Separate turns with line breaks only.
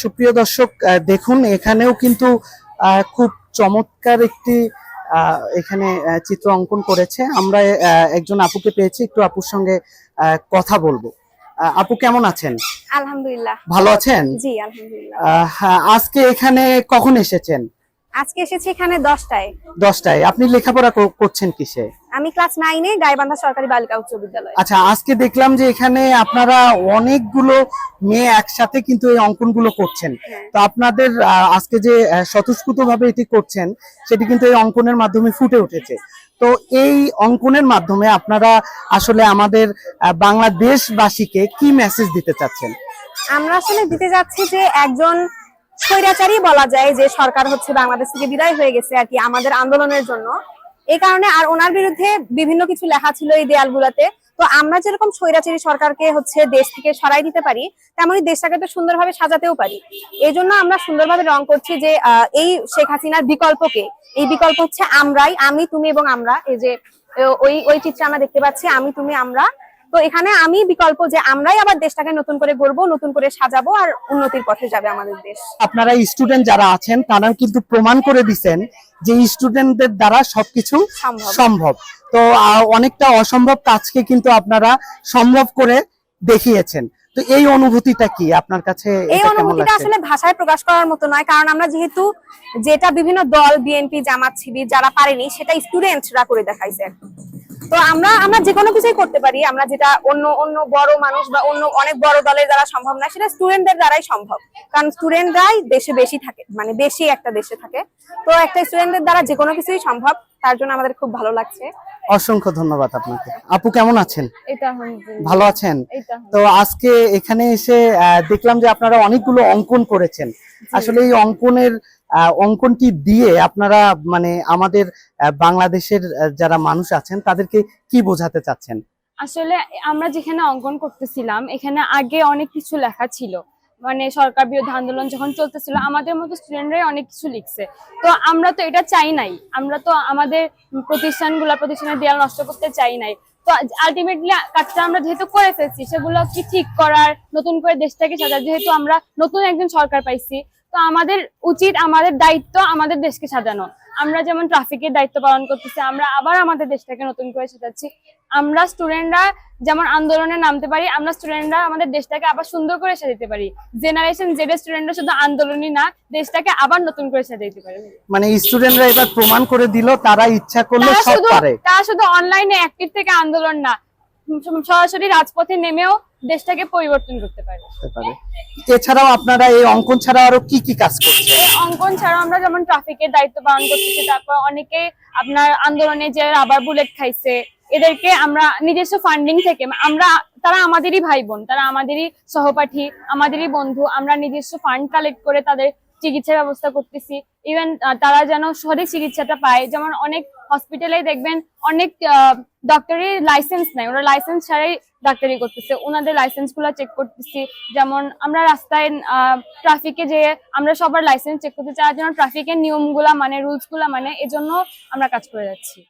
সুপ্রিয় দর্শক দেখুন এখানেও কিন্তু খুব চমৎকার একটি এখানে চিত্র অঙ্কন করেছে। আমরা একজন আপুকে পেয়েছি একটু আপুর সঙ্গে কথা বলব। আপু কেমন আছেন?
আলহামদুলিল্লাহ।
ভালো আছেন?
জি আলহামদুলিল্লাহ।
হ্যাঁ, আজকে এখানে কখন এসেছেন?
আজকে এসেছি এখানে দশটায়।
দশটায়। আপনি লেখাপড়া কর- করছেন কিসে?
আমি ক্লাস নাইনে গাইবান্ধা সরকারি বালিকা উচ্চ বিদ্যালয়।
আচ্ছা আজকে দেখলাম যে এখানে আপনারা অনেকগুলো মেয়ে একসাথে কিন্তু এই অঙ্কনগুলো করছেন।
হ্যাঁ।
তো আপনাদের আজকে যে স্বতঃস্ফূর্ত ভাবে এটি করছেন সেটি কিন্তু এই অঙ্কনের মাধ্যমে ফুটে উঠেছে। তো এই অঙ্কনের মাধ্যমে আপনারা আসলে আমাদের বাংলাদেশবাসীকে কি মেসেজ দিতে চাচ্ছেন?
আমরা আসলে দিতে যাচ্ছি যে একজন স্বৈরাচারী বলা যায় যে সরকার হচ্ছে বাংলাদেশ থেকে বিদায় হয়ে গেছে আর কি আমাদের আন্দোলনের জন্য। এই কারণে আর ওনার বিরুদ্ধে বিভিন্ন কিছু লেখা ছিল এই দেয়ালগুলোতে। তো আমরা যেরকম স্বৈরাচারী সরকারকে হচ্ছে দেশ থেকে সরাই দিতে পারি তেমনই দেশটাকে তো সুন্দরভাবে সাজাতেও পারি। এই জন্য আমরা সুন্দরভাবে রং করছি যে এই শেখ হাসিনার বিকল্পকে। এই বিকল্প হচ্ছে আমরাই, আমি, তুমি এবং আমরা। এই যে ওই ওই চিত্রে আমরা দেখতে পাচ্ছি, আমি, তুমি, আমরা। তো এখানে আমি বিকল্প যে আমরাই আবার দেশটাকে নতুন করে গড়বো নতুন করে সাজাবো আর উন্নতির পথে যাবে আমাদের দেশ।
আপনারা স্টুডেন্ট যারা আছেন তারা কিন্তু প্রমাণ করে দিচ্ছেন যে স্টুডেন্টদের দ্বারা সবকিছু
সম্ভব।
তো অনেকটা অসম্ভব কাজকে কিন্তু আপনারা সম্ভব করে দেখিয়েছেন। তো এই অনুভূতিটা কি আপনার কাছে
এই অনুভূতিটা আসলে ভাষায় প্রকাশ করার মতো নয় কারণ আমরা যেহেতু যেটা বিভিন্ন দল বিএনপি জামাত শিবির যারা পারেনি সেটা স্টুডেন্টরা করে দেখাইছে। তো আমরা আমরা যে কোনো কিছুই করতে পারি। আমরা যেটা অন্য অন্য বড় মানুষ বা অন্য অনেক বড় দলের দ্বারা সম্ভব না, সেটা স্টুডেন্টদের দ্বারাই সম্ভব। কারণ স্টুডেন্টরাই দেশে বেশি থাকে মানে বেশি একটা দেশে থাকে। তো একটা স্টুডেন্টদের দ্বারা যে কোনো কিছুই সম্ভব। তার জন্য আমাদের খুব ভালো লাগছে।
অসংখ্য ধন্যবাদ আপনাকে। আপু কেমন আছেন? ভালো আছেন? তো আজকে এখানে এসে আহ, দেখলাম যে আপনারা অনেকগুলো অঙ্কন করেছেন। আসলে এই অঙ্কনের আহ, অঙ্কনটি দিয়ে আপনারা মানে আমাদের আহ, বাংলাদেশের যারা মানুষ আছেন তাদেরকে কি বোঝাতে চাচ্ছেন?
আসলে আমরা যেখানে অঙ্কন করতেছিলাম এখানে আগে অনেক কিছু লেখা ছিল। মানে সরকার বিরোধী আন্দোলন যখন চলতেছিল, আমাদের মতো স্টুডেন্টরাই অনেক কিছু লিখছে। তো আমরা তো এটা চাই নাই। আমরা তো আমাদের প্রতিষ্ঠানগুলো, প্রতিষ্ঠানের দেয়াল নষ্ট করতে চাই নাই। তো আলটিমেটলি কাজটা আমরা যেহেতু করে ফেলছি, সেগুলো কি ঠিক করার, নতুন করে দেশটাকে সাজা যেহেতু আমরা নতুন একজন সরকার পাইছি তো আমাদের উচিত আমাদের দায়িত্ব আমাদের দেশকে সাজানো আমরা যেমন ট্রাফিকের দায়িত্ব পালন করতেছি আমরা আবার আমাদের দেশটাকে নতুন করে সাজাচ্ছি। আমরা স্টুডেন্টরা যেমন আন্দোলনে নামতে পারি আমরা স্টুডেন্টরা আমাদের দেশটাকে আবার সুন্দর করে সাজাতে পারি। জেনারেশন জেড স্টুডেন্টরা শুধু আন্দোলনই না দেশটাকে আবার নতুন করে সাজাইতে পারে।
মানে স্টুডেন্টরা এবার প্রমাণ করে দিল তারা ইচ্ছা করলে
তারা
সব
শুধু
পারে।
তারা শুধু অনলাইনে অ্যাক্টিভ থেকে আন্দোলন না সরাসরি রাজপথে নেমেও দেশটাকে পরিবর্তন করতে পারে।
এছাড়াও আপনারা এই অঙ্কন ছাড়া আরও কি কি কাজ করছেন?
এই অঙ্কন ছাড়াও আমরা যেমন ট্রাফিকের দায়িত্ব পালন করতেছি তারপর অনেকে আপনার আন্দোলনে যে রাবার বুলেট খাইছে এদেরকে আমরা নিজস্ব ফান্ডিং থেকে আমরা তারা আমাদেরই ভাই বোন তারা আমাদেরই সহপাঠী আমাদেরই বন্ধু আমরা নিজস্ব ফান্ড কালেক্ট করে তাদের চিকিৎসা ব্যবস্থা করতেছি। ইভেন তারা যেন সঠিক চিকিৎসাটা পায়। যেমন অনেক হসপিটালে দেখবেন, অনেক ডক্টরি লাইসেন্স নাই ওরা লাইসেন্স ছাড়াই ডাক্তারি করতেছে। ওনাদের লাইসেন্সগুলা চেক করতেছি। যেমন আমরা রাস্তায় ট্রাফিকে যেয়ে আমরা সবার লাইসেন্স চেক করতে চাই যেন ট্রাফিকের নিয়মগুলা মানে রুলসগুলা মানে এজন্য আমরা কাজ করে যাচ্ছি।